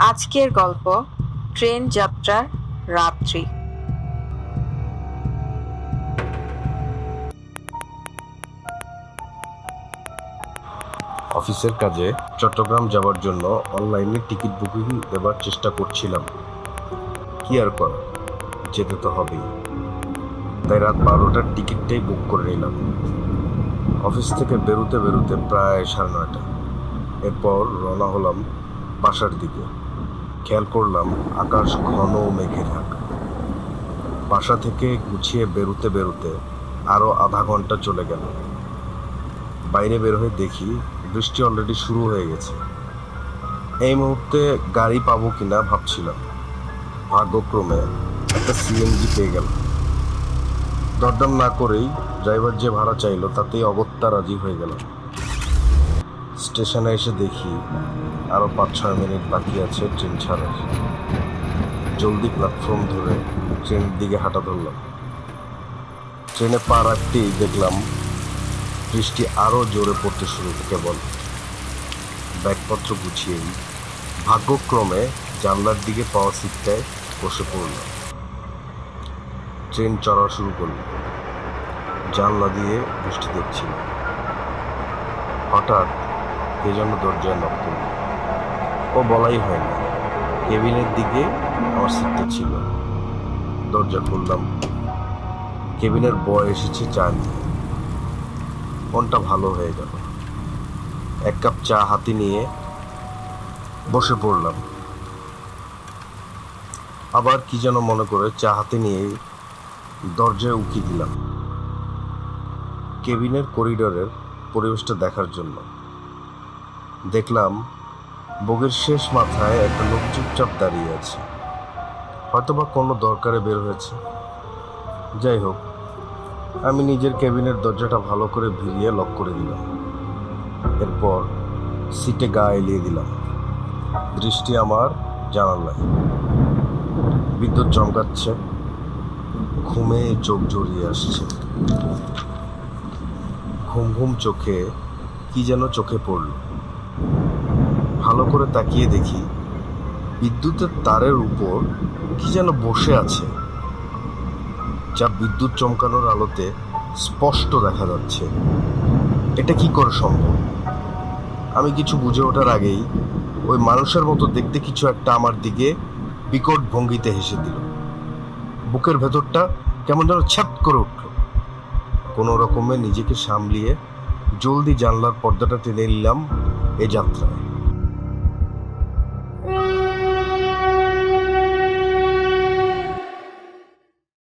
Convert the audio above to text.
আজকের গল্প, ট্রেন যাত্রার রাত্রি। অফিসের কাজে চট্টগ্রাম যাওয়ার জন্য অনলাইনে টিকিট বুকিং দেবার চেষ্টা করছিলাম। কি আর কর? যেতে তো হবেই। তাই রাত বারোটার টিকিটটাই বুক করে নিলাম। অফিস থেকে বেরোতে বেরোতে প্রায় সাড়ে নয়টা। এরপর রওনা হলাম বাসার দিকে। খেয়াল করলাম, আকাশ ঘন মেঘে ঢাকা। বাসা থেকে গুছিয়ে বেরোতে বেরোতে আরও আধা ঘণ্টা চলে গেল। বাইরে বের হয়ে দেখি বৃষ্টি অলরেডি শুরু হয়ে গেছে। এই মুহূর্তে গাড়ি পাবো কিনা ভাবছিলাম। ভাগ্যক্রমে একটা সিএনজি পেয়ে গেল দরদাম না করেই ড্রাইভার যে ভাড়া চাইলো, তাতেই অগত্যা রাজি হয়ে গেল স্টেশনে এসে দেখি আরও পাঁচ ছয় মিনিট বাকি আছে ট্রেন ছাড়ার। জলদি প্ল্যাটফর্ম ধরে ট্রেনের দিকে হাঁটা ধরলাম। ট্রেনে পা রাখতেই দেখলাম বৃষ্টি আরও জোরে পড়তে শুরু কেবল। ব্যাগপত্র গুছিয়েই ভাগ্যক্রমে জানলার দিকে পাওয়া সিটটায় বসে পড়লাম। ট্রেন চড়া শুরু করল। জানলা দিয়ে বৃষ্টি দেখছিল। হঠাৎ কে যেন দরজায় নক করল। ও বলাই হয় না। কেবিনের দিকে আমার সিটটা ছিল। দরজা খুললাম। কেবিনের বয় এসেছে চা নিয়ে মনটা ভালো হয়ে গেল। এক কাপ চা হাতে নিয়ে বসে পড়লাম। আবার কি যেন মনে করে চা হাতে নিয়ে দরজায় উকি দিলাম। কেবিনের করিডোরের পরিবেশটা দেখার জন্য। দেখলাম বগের শেষ মাথায় একটা লোক চুপচাপ দাঁড়িয়ে আছে। হয়তোবা কোনো দরকারে বের হয়েছে। যাই হোক, আমি নিজের কেবিনের দরজাটা ভালো করে ভিড়িয়ে লক করে দিলাম। এরপর সিটে গা এলিয়ে দিলাম। দৃষ্টি আমার জানালায়। বিদ্যুৎ চমকাচ্ছে। ঘুমে চোখ জড়িয়ে আসছে। ঘুম ঘুম চোখে কি যেন চোখে পড়ল। ভালো করে তাকিয়ে দেখি বিদ্যুতের তারের উপর কি যেন বসে আছে, যা বিদ্যুৎ চমকানোর আলোতে স্পষ্ট দেখা যাচ্ছে। এটা কি করে সম্ভব? আমি কিছু বুঝে ওঠার আগেই ওই মানুষের মতো দেখতে কিছু একটা আমার দিকে বিকট ভঙ্গিতে হেসে দিল। বুকের ভেতরটা কেমন যেন ছ্যাপ করে উঠল। কোনো রকমে নিজেকে সামলিয়ে জলদি জানলার পর্দাটা টেনে নিলাম এ যাত্রায়।